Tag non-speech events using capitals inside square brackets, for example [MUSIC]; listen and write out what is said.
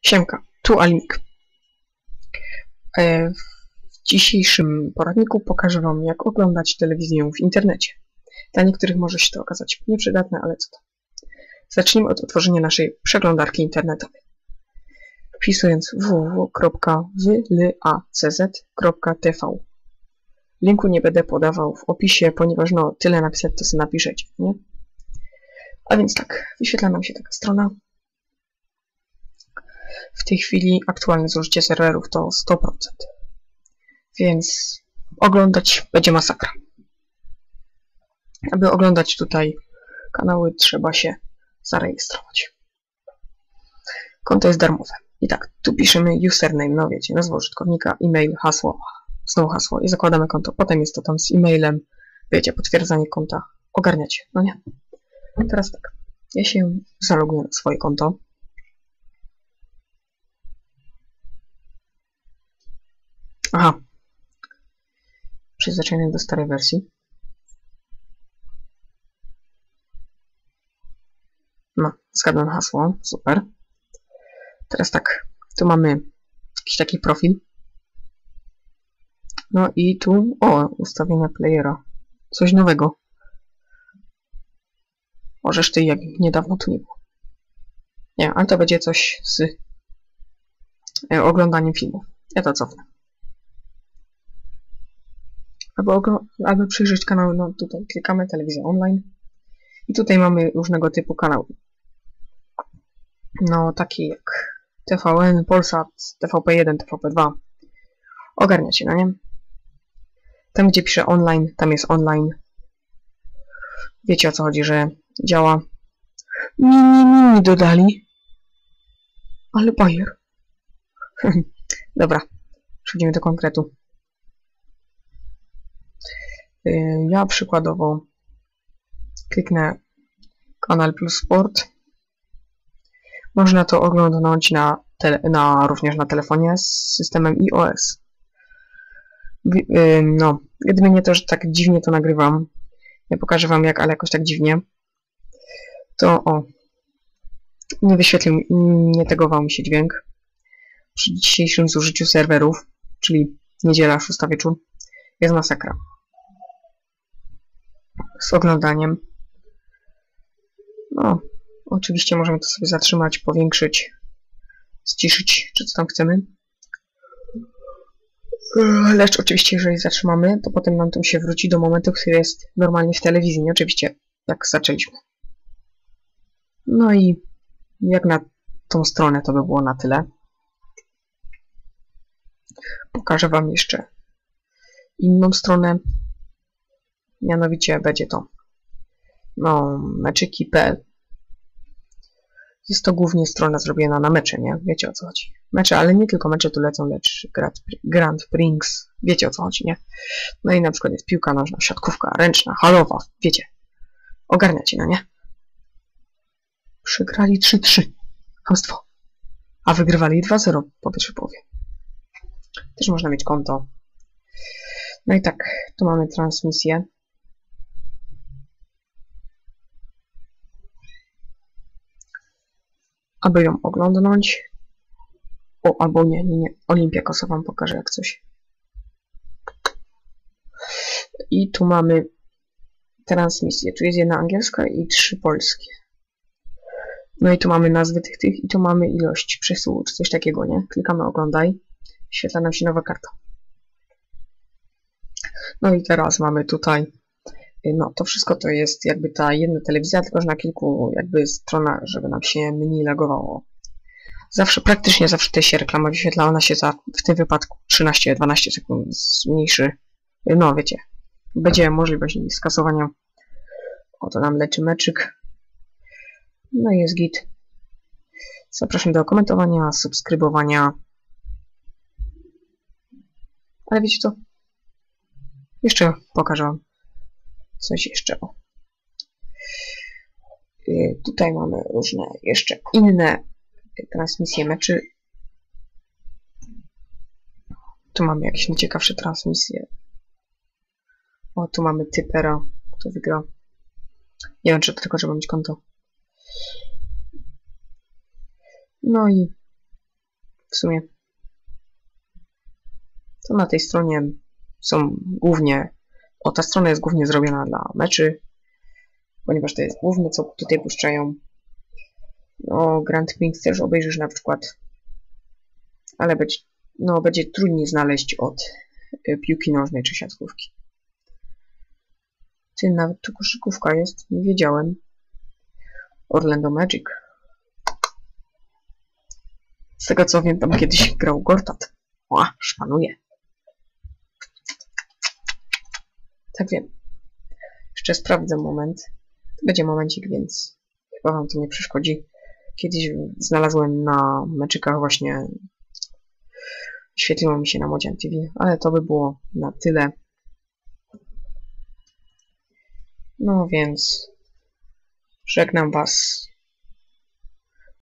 Siemka, tu Alimik. E, W dzisiejszym poradniku pokażę Wam, jak oglądać telewizję w internecie. Dla niektórych może się to okazać nieprzydatne, ale co to. Zacznijmy od otworzenia naszej przeglądarki internetowej. Wpisując www.wlacz.tv Linku nie będę podawał w opisie, ponieważ no tyle napisać to sobie napiszecie, nie? A więc tak, wyświetla nam się taka strona. W tej chwili aktualne zużycie serwerów to 100%. Więc oglądać będzie masakra. Aby oglądać tutaj kanały trzeba się zarejestrować. Konto jest darmowe. I tak, tu piszemy username, no wiecie, nazwa użytkownika, e-mail, hasło, znowu hasło i zakładamy konto. Potem jest to tam z e-mailem, wiecie, potwierdzanie konta. Ogarniacie, no nie? Teraz tak, ja się zaloguję na swoje konto. Aha. Przyzwyczajony do starej wersji. No, zgadłem hasło. Super. Teraz tak, tu mamy jakiś taki profil. No i tu, o, ustawienia playera. Coś nowego. Możesz ty, jak niedawno tu nie było. Nie, ale to będzie coś z e, oglądaniem filmów. Ja to cofnę. Aby, aby przyjrzeć kanał, no tutaj klikamy telewizja online i tutaj mamy różnego typu kanały. No takie jak TVN, Polsat, TVP1, TVP2. Ogarniacie, no nie? Tam gdzie pisze online, tam jest online. Wiecie o co chodzi, że działa. Mini, mini dodali. Ale bajer. [LAUGHS] Dobra, przechodzimy do konkretu. Ja przykładowo kliknę Kanal Plus Sport. Można to oglądać na, na, również na telefonie z systemem iOS. No, jedynie nie to, że tak dziwnie to nagrywam. Ja pokażę wam jak, ale jakoś tak dziwnie. To o. Nie wyświetlił, nie tegował mi się dźwięk. Przy dzisiejszym zużyciu serwerów, czyli niedziela, 6 wieczór, jest masakra z oglądaniem. No, oczywiście możemy to sobie zatrzymać, powiększyć, ściszyć, czy co tam chcemy. Lecz oczywiście, jeżeli zatrzymamy, to potem nam to się wróci do momentu, który jest normalnie w telewizji, nie oczywiście, jak zaczęliśmy. No i jak na tą stronę to by było na tyle. Pokażę Wam jeszcze inną stronę, Mianowicie będzie to no, meczyki.pl Jest to głównie strona zrobiona na mecze, nie? Wiecie o co chodzi. Mecze, ale nie tylko mecze tu lecą, lecz Grand Prix, wiecie o co chodzi, nie? No i na przykład jest piłka nożna, siatkówka, ręczna, halowa, wiecie. Ogarniacie, no nie? Przegrali 3-3. Hamstwo. A wygrywali 2-0 po pierwszej połowie. Też można mieć konto. No i tak, tu mamy transmisję. Aby ją oglądnąć. O, albo nie, nie, nie. Olimpiakosa wam pokażę jak coś. I tu mamy transmisję. Tu jest jedna angielska i trzy polskie. No i tu mamy nazwy tych, tych i tu mamy ilość przesyłu, czy coś takiego, nie? Klikamy oglądaj. Świetla nam się nowa karta. No i teraz mamy tutaj no, to wszystko to jest jakby ta jedna telewizja, tylko że na kilku jakby stronach, żeby nam się mniej lagowało. Zawsze, praktycznie zawsze tutaj się reklama wyświetla, ona się za, w tym wypadku 13-12 sekund zmniejszy. No, wiecie, będzie możliwość skasowania. Oto nam leczy meczyk. No i jest git. Zapraszam do komentowania, subskrybowania. Ale wiecie co? Jeszcze pokażę wam coś jeszcze. O. Y, tutaj mamy różne jeszcze inne transmisje meczy. Tu mamy jakieś najciekawsze transmisje. O, tu mamy typera, kto wygra. Nie wiem, czy to tylko, żeby mieć konto. No i w sumie. To na tej stronie są głównie, o ta strona jest głównie zrobiona dla meczy, ponieważ to jest główne, co tutaj puszczają. No, Grand Prix też obejrzysz na przykład, ale będzie, no, będzie trudniej znaleźć od y, piłki nożnej czy siatkówki. Ty, nawet tu koszykówka jest, nie wiedziałem. Orlando Magic. Z tego co wiem, tam kiedyś grał Gortat. O, szpanuje. Tak wiem. Jeszcze sprawdzę moment. Będzie momencik, więc chyba wam to nie przeszkodzi. Kiedyś znalazłem na meczykach właśnie świetliło mi się na Modzian TV, ale to by było na tyle. No więc żegnam was